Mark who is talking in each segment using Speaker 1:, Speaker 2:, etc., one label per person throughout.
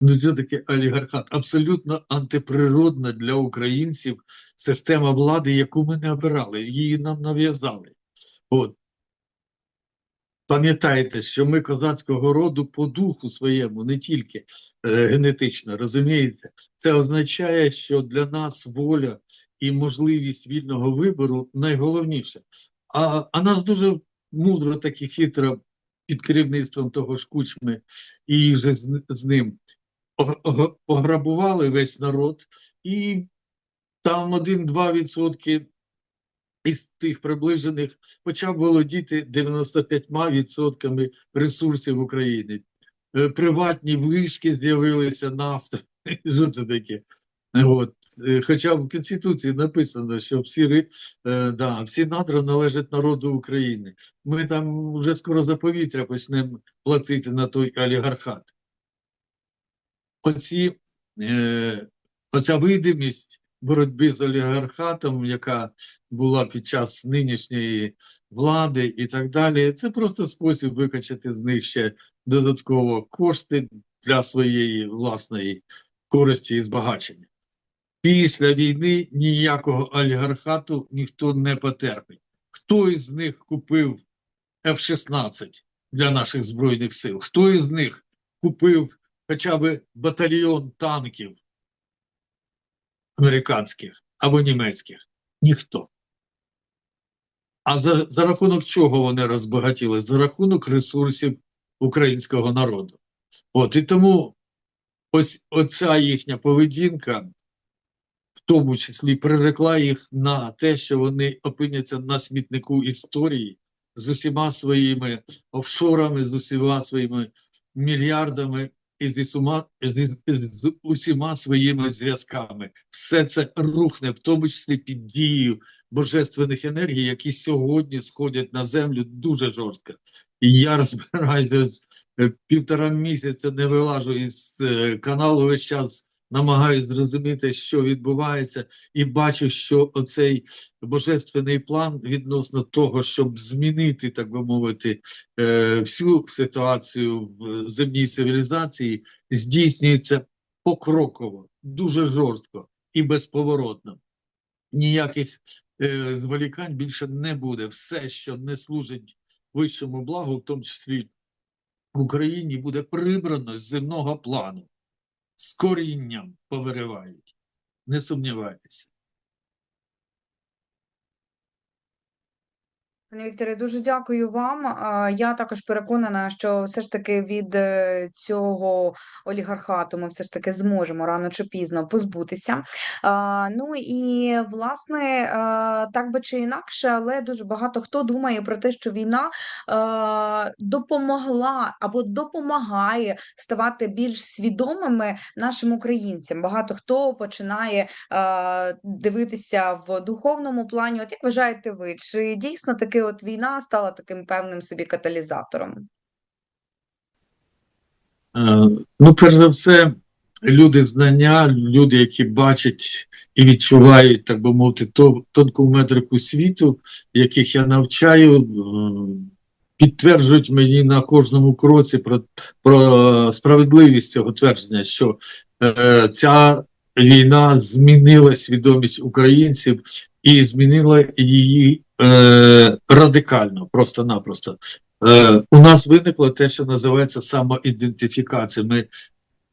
Speaker 1: Ну, що таке олігархат? Абсолютно антиприродна для українців система влади, яку ми не обирали, її нам нав'язали. От. Пам'ятаєте, що ми козацького роду по духу своєму, не тільки е, генетично, розумієте? Це означає, що для нас воля і можливість вільного вибору найголовніше. А, а нас дуже мудро, так і хитро під керівництвом того ж кучми і з, з ним ог- ог- пограбували весь народ, і там 1-2 відсотки із тих приближених почав володіти 95% ресурсів України. Е, Приватні вишки з'явилися нафта. Що це таке? От. Е, Хоча в Конституції написано, що всі, е, да, всі надра належать народу України. Ми там вже скоро за повітря почнемо платити на той олігархат. Оці, е, оця видимість боротьби з олігархатом, яка була під час нинішньої влади і так далі, це просто спосіб викачати з них ще додатково кошти для своєї власної користі і збагачення. Після війни ніякого олігархату ніхто не потерпить. Хто із них купив F-16 для наших Збройних сил? Хто із них купив хоча б батальйон танків американських або німецьких? Ніхто. А за, за рахунок чого вони розбагатіли? За рахунок ресурсів українського народу. От і тому ось оця їхня поведінка, в тому числі прирекла їх на те, що вони опиняться на смітнику історії з усіма своїми офшорами, з усіма своїми мільярдами і зі усіма, з, з усіма своїми зв'язками. Все це рухне, в тому числі під дією божественних енергій, які сьогодні сходять на землю дуже жорстко. І я розбираюся е, півтора місяця, не вилажу із е, каналу весь час. Намагаюся зрозуміти, що відбувається, і бачу, що оцей божественний план відносно того, щоб змінити, так би мовити, е, всю ситуацію в земній цивілізації, здійснюється покроково, дуже жорстко і безповоротно. Ніяких е, зволікань більше не буде. Все, що не служить вищому благу, в тому числі в Україні, буде прибрано з земного плану. З корінням повиривають. Не сумнівайтеся.
Speaker 2: Пане Вікторе, дуже дякую вам. Я також переконана, що все ж таки від е, цього олігархату ми все ж таки зможемо рано чи пізно позбутися. Ну і власне, так би чи інакше, але дуже багато хто думає про те, що війна допомогла або допомагає ставати більш свідомими нашим українцям. Багато хто починає дивитися в духовному плані. От як вважаєте ви, чи дійсно таки от війна стала таким певним собі каталізатором?
Speaker 1: Е, Ну, перш за все, люди знання, люди, які бачать і відчувають, так би мовити, тонку метрику світу, яких я навчаю, е, підтверджують мені на кожному кроці про, про справедливість цього твердження, що е, ця війна змінила свідомість українців і змінила її е, радикально, просто-напросто. Е, у нас виникло те, що називається самоідентифікація. Ми,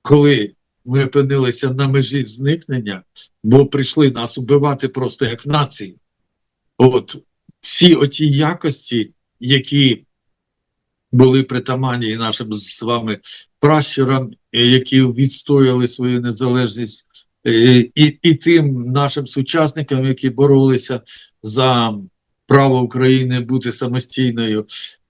Speaker 1: коли ми опинилися на межі зникнення, бо прийшли нас убивати просто як нації. От всі оті якості, які були притаманні нашим з вами пращурам, е, які відстояли свою незалежність, і, і тим нашим сучасникам, які боролися за право України бути самостійною.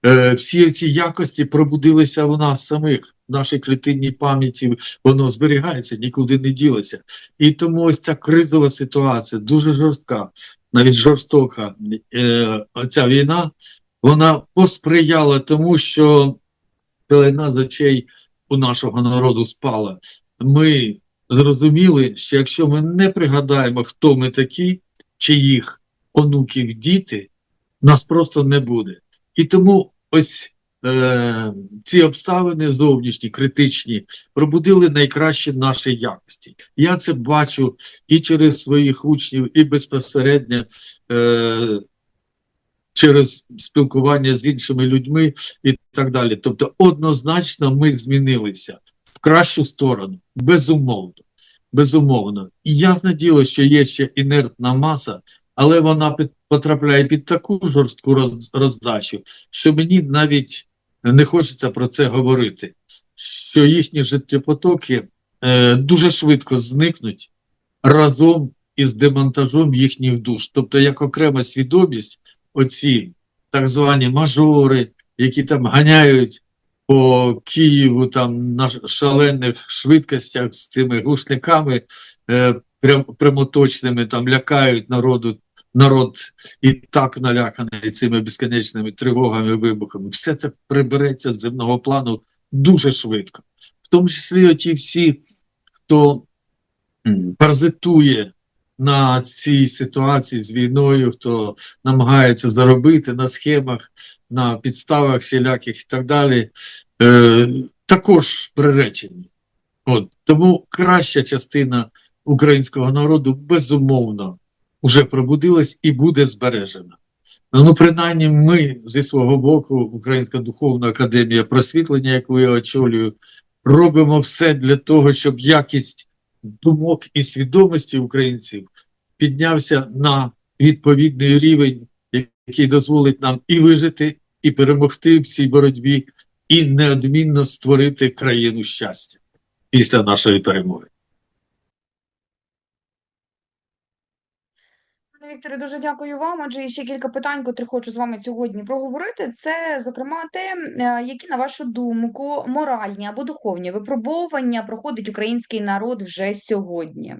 Speaker 1: Е, всі ці якості пробудилися у нас самих, в нашій клітинній пам'яті, воно зберігається, нікуди не ділося. І тому ось ця кризова ситуація дуже жорстка, навіть жорстока. Е, ця війна вона посприяла тому, що пелена з очей у нашого народу спала. Ми зрозуміли, що якщо ми не пригадаємо, хто ми такі, чиїх онуків діти, нас просто не буде. І тому ось е, ці обставини зовнішні, критичні, пробудили найкращі наші якості. Я це бачу і через своїх учнів, і безпосередньо е, через спілкування з іншими людьми і так далі. Тобто, однозначно, ми змінилися в кращу сторону, безумовно. Безумовно. І ясне діло, що є ще інертна маса, але вона під, потрапляє під таку жорстку роз, роздачу, що мені навіть не хочеться про це говорити. Що їхні життєпотоки е, дуже швидко зникнуть разом із демонтажом їхніх душ. Тобто, як окрема свідомість, оці так звані мажори, які там ганяють по Києву там на шалених швидкостях з тими глушниками е, прям, прямоточними, там лякають народу. Народ і так наляканий цими безконечними тривогами, вибухами. Все це прибереться з земного плану дуже швидко. В тому числі оті всі, хто паразитує на цій ситуації з війною, хто намагається заробити на схемах, на підставах всіляких і так далі, е, також приречені. От. Тому краща частина українського народу безумовно вже пробудилась і буде збережена. Ну, принаймні, ми зі свого боку, Українська духовна академія просвітлення, яку я очолюю, робимо все для того, щоб якість думок і свідомості українців піднявся на відповідний рівень, який дозволить нам і вижити, і перемогти в цій боротьбі, і неодмінно створити країну щастя після нашої перемоги.
Speaker 2: Пане Вікторе, дуже дякую вам. Отже, і ще кілька питань, котрі хочу з вами сьогодні проговорити. Це, зокрема, те, е, які, на вашу думку, моральні або духовні випробовування проходить український народ вже сьогодні.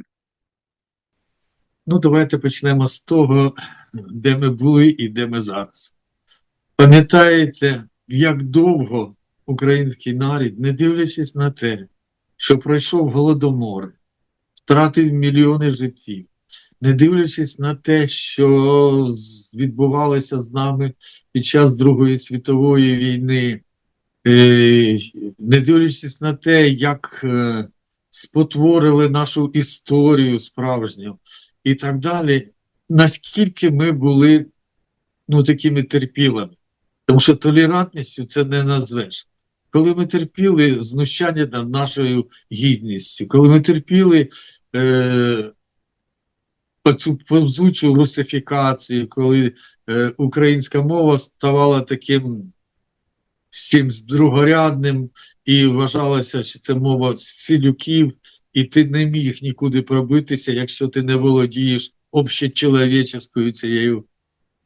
Speaker 1: Ну, давайте почнемо з того, де ми були і де ми зараз. Пам'ятаєте, як довго український народ, не дивлячись на те, що пройшов голодомор, втратив мільйони життів, не дивлячись на те, що відбувалося з нами під час Другої світової війни, е, не дивлячись на те, як е, спотворили нашу історію справжню і так далі, наскільки ми були ну, такими терпілими. Тому що толерантністю це не назвеш. Коли ми терпіли знущання над нашою гідністю, коли ми терпіли е, повзучу русифікацію, коли е, українська мова ставала таким чимсь другорядним і вважалося, що це мова сілюків, і ти не міг нікуди пробитися, якщо ти не володієш общечеловеческою цією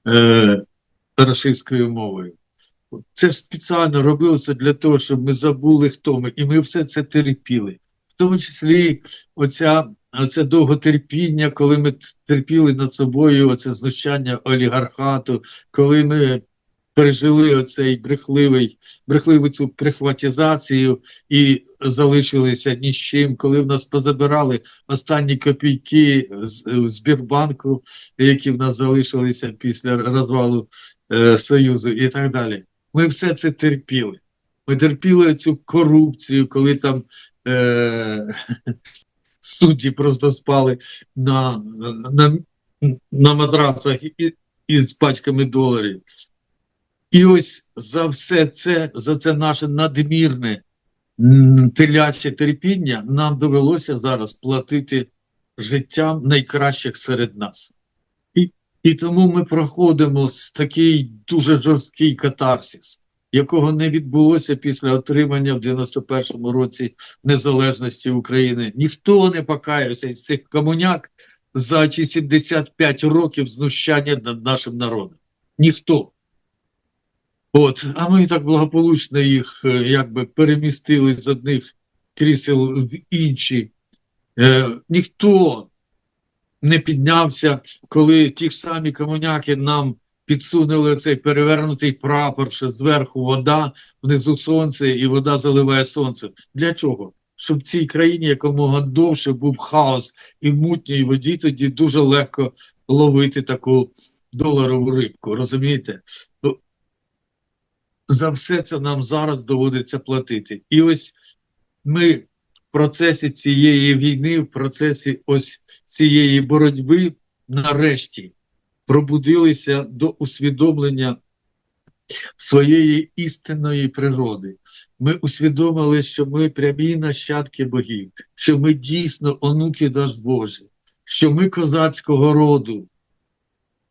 Speaker 1: е, рашистською мовою. Це ж спеціально робилося для того, щоб ми забули, хто ми, і ми все це терпіли. В тому числі оця, оце довготерпіння, коли ми терпіли над собою оце знущання олігархату, коли ми пережили оцей брехливий, брехливу цю прихватизацію і залишилися ні з чим, коли в нас позабирали останні копійки з Збірбанку, які в нас залишилися після розвалу е, Союзу і так далі. Ми все це терпіли. Ми терпіли цю корупцію, коли там е, судді просто спали на, на, на матрасах і, і пачками доларів. І ось за все це, за це наше надмірне теляче терпіння, нам довелося зараз платити життям найкращих серед нас. І, і тому ми проходимо з такий дуже жорсткий катарсис, якого не відбулося після отримання в 91-му році незалежності України. Ніхто не покаявся із цих комуняк за ці 75 років знущання над нашим народом. Ніхто. От, а ми так благополучно їх е, якби перемістили з одних крісел в інші. Е, ніхто не піднявся, коли ті ж самі комуняки нам підсунули цей перевернутий прапор, що зверху вода, внизу сонце, і вода заливає сонце. Для чого? Щоб в цій країні якомога довше був хаос і мутній воді тоді дуже легко ловити таку доларову рибку. Розумієте? Ну, за все це нам зараз доводиться платити. І ось ми в процесі цієї війни, в процесі ось цієї боротьби, нарешті пробудилися до усвідомлення своєї істинної природи. Ми усвідомили, що ми прямі нащадки богів, що ми дійсно онуки Даж Божі, що ми козацького роду.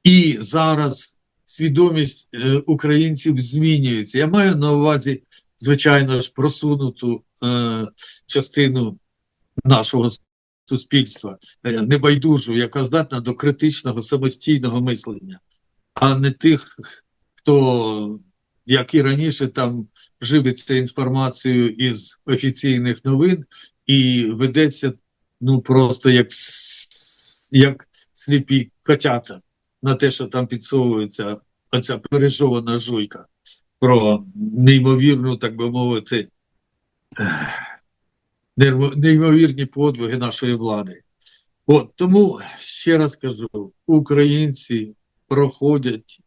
Speaker 1: І зараз свідомість е, українців змінюється. Я маю на увазі, звичайно ж, просунуту е, частину нашого суспільства, е, небайдужу, яка здатна до критичного самостійного мислення, а не тих, хто, як і раніше, там живиться інформацією із офіційних новин і ведеться ну просто як, як сліпі котята на те, що там підсовується оця пережована жуйка про неймовірну, так би мовити, неймовірні подвиги нашої влади. От тому ще раз кажу: українці проходять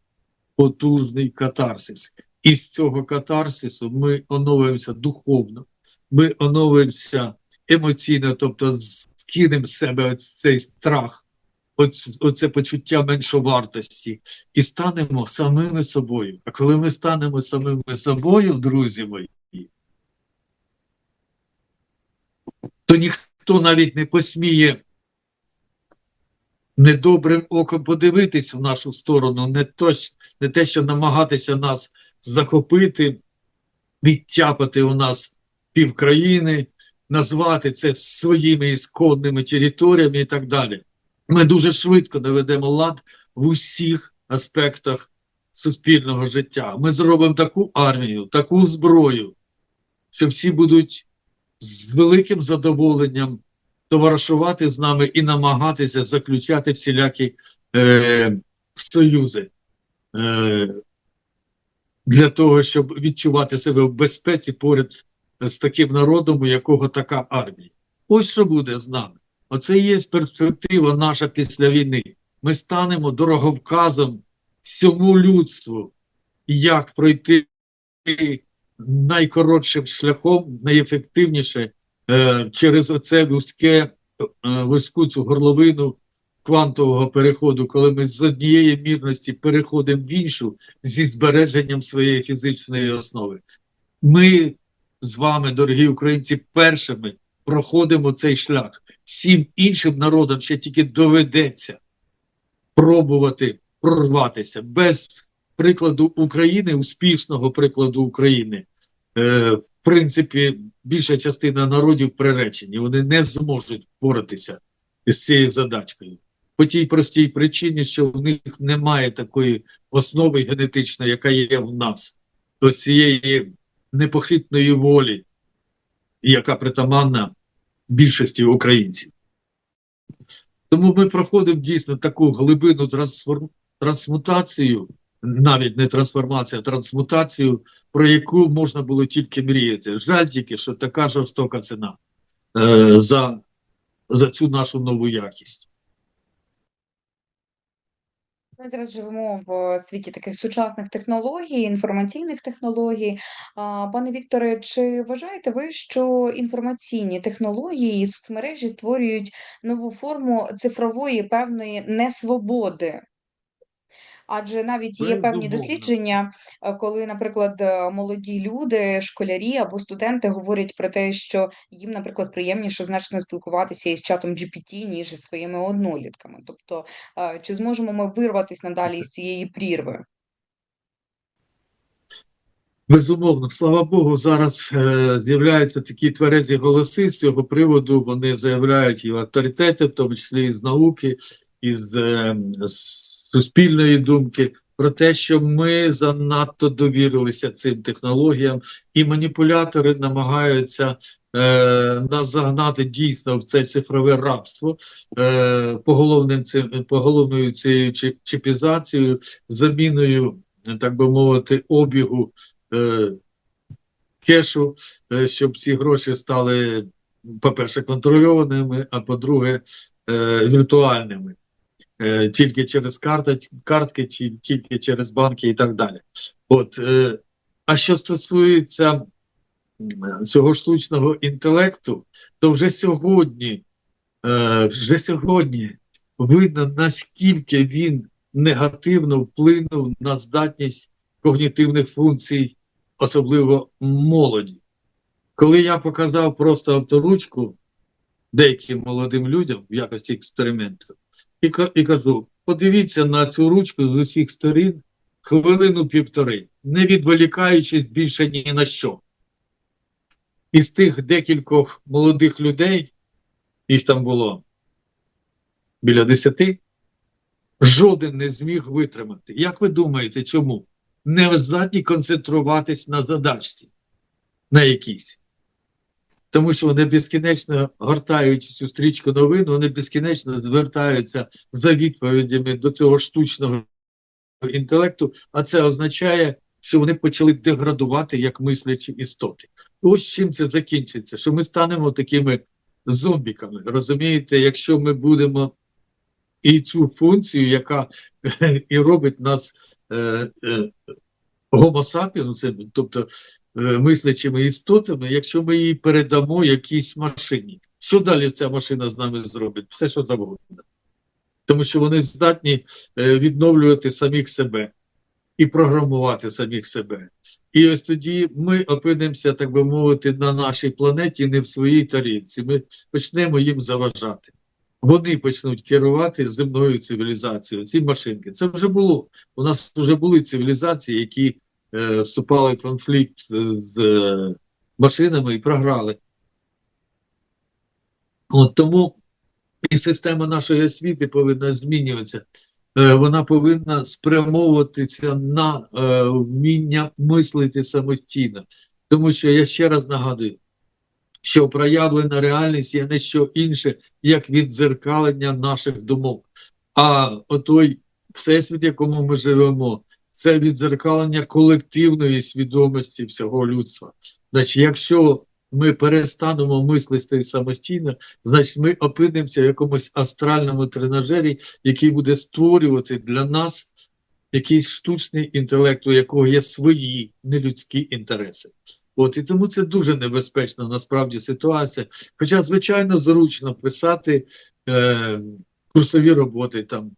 Speaker 1: потужний катарсис. І з цього катарсису ми оновуємося духовно, ми оновуємося емоційно, тобто скинемо з себе цей страх, оце почуття меншовартості, і станемо самими собою. А коли ми станемо самими собою, друзі мої, то ніхто навіть не посміє недобрим оком подивитись в нашу сторону, не, то, не те, що намагатися нас захопити, відтяпати у нас півкраїни, назвати це своїми ісконними територіями і так далі. Ми дуже швидко наведемо лад в усіх аспектах суспільного життя. Ми зробимо таку армію, таку зброю, що всі будуть з великим задоволенням товаришувати з нами і намагатися заключати всілякі е, союзи е, для того, щоб відчувати себе в безпеці поряд з таким народом, у якого така армія. Ось що буде з нами. Оце є перспектива наша після війни. Ми станемо дороговказом всьому людству, як пройти найкоротшим шляхом, найефективніше е, через оце вузьке, е, вузьку цю горловину квантового переходу, коли ми з однієї мірності переходимо в іншу зі збереженням своєї фізичної основи. Ми з вами, дорогі українці, першими проходимо цей шлях. Всім іншим народам ще тільки доведеться пробувати прорватися без прикладу України, успішного прикладу України. Е, в принципі, більша частина народів приречені, вони не зможуть впоратися з цією задачкою. По тій простій причині, що в них немає такої основи генетичної, яка є в нас, до цієї непохитної волі, яка притаманна більшості українців. Тому ми проходимо дійсно таку глибину трансформ... трансмутацію, навіть не трансформацію, а трансмутацію, про яку можна було тільки мріяти. Жаль тільки, що така жорстока ціна е, за, за цю нашу нову якість.
Speaker 2: Ми зараз живемо в світі таких сучасних технологій, інформаційних технологій. Пане Вікторе, чи вважаєте ви, що інформаційні технології і соцмережі створюють нову форму цифрової певної несвободи? Адже навіть є певні дослідження, е, коли, наприклад, е, молоді люди, школярі або студенти говорять про те, що їм, наприклад, приємніше значно спілкуватися із чатом GPT, ніж із своїми однолітками. Тобто, е, чи зможемо ми вирватися надалі із цієї прірви?
Speaker 1: Безумовно, слава Богу, зараз е, з'являються такі тверезі голоси з цього приводу. Вони заявляють і авторитети, в тому числі із науки, із е, з суспільної думки, про те, що ми занадто довірилися цим технологіям, і маніпулятори намагаються е, нас загнати дійсно в це цифрове рабство е, поголовним цим поголовною цією чіпізацією, заміною, так би мовити, обігу е, кешу, е, щоб ці гроші стали, по-перше, контрольованими, а по-друге, е, віртуальними. Е, тільки через картки, чи тільки через банки і так далі. От е, А що стосується цього штучного інтелекту, то вже сьогодні, е, вже сьогодні видно, наскільки він негативно вплинув на здатність когнітивних функцій, особливо молоді. Коли я показав просто авторучку деяким молодим людям в якості експерименту, і, і кажу: подивіться на цю ручку з усіх сторін хвилину-півтори, не відволікаючись більше ні на що. Із тих декількох молодих людей, їх там було біля десяти, жоден не зміг витримати. Як ви думаєте, чому? Не здатні концентруватись на задачці, на якійсь. Тому що вони безкінечно гортають цю стрічку новин, вони безкінечно звертаються за відповідями до цього штучного інтелекту, а це означає, що вони почали деградувати як мислячі істоти. Ось чим це закінчиться, що ми станемо такими зомбіками. Розумієте, якщо ми будемо і цю функцію, яка і робить нас е, е, гомо сапіенсами, тобто е, мислячими істотами, якщо ми її передамо якійсь машині, що далі ця машина з нами зробить? Все, що завгодно. Тому що вони здатні е, відновлювати самих себе і програмувати самих себе. І ось тоді ми опинимося, так би мовити, на нашій планеті, не в своїй тарілці. Ми почнемо їм заважати. Вони почнуть керувати земною цивілізацією. Ці машинки. Це вже було. У нас вже були цивілізації, які е, вступали в конфлікт е, з е, машинами і програли. От тому і система нашої освіти повинна змінюватися. Вона повинна спрямовуватися на вміння мислити самостійно. Тому що я ще раз нагадую, що проявлена реальність є не що інше, як віддзеркалення наших думок. А отой всесвіт, в якому ми живемо, це віддзеркалення колективної свідомості всього людства. Значить, якщо ми перестанемо мислити самостійно, значить ми опинимося в якомусь астральному тренажері, який буде створювати для нас якийсь штучний інтелект, у якого є свої нелюдські інтереси. От і тому це дуже небезпечна насправді ситуація. Хоча, звичайно, зручно писати е, курсові роботи там,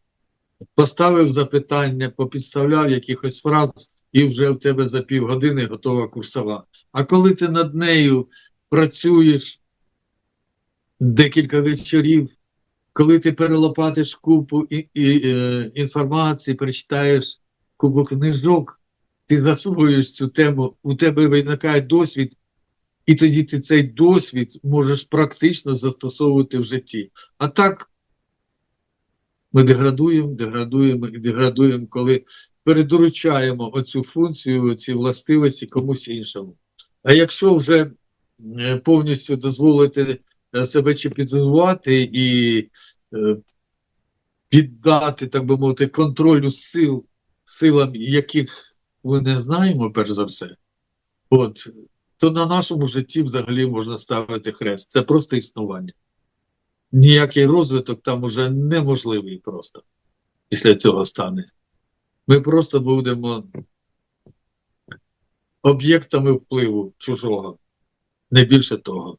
Speaker 1: поставив запитання, попідставляв якихось фраз, і вже в тебе за півгодини готова курсова. А коли ти над нею працюєш декілька вечорів, коли ти перелопатиш купу і, і, е, інформації, прочитаєш купу книжок, ти засвоюєш цю тему, у тебе виникає досвід, і тоді ти цей досвід можеш практично застосовувати в житті. А так ми деградуємо, деградуємо і деградуємо, коли передоручаємо оцю функцію, ці властивості комусь іншому. А якщо вже е, повністю дозволити е, себе чіпізувати і е, піддати, так би мовити, контролю сил, силам, яких ми не знаємо, перш за все, от, то на нашому житті взагалі можна ставити хрест. Це просто існування. Ніякий розвиток там уже неможливий просто після цього стане. Ми просто будемо об'єктами впливу чужого, не більше того.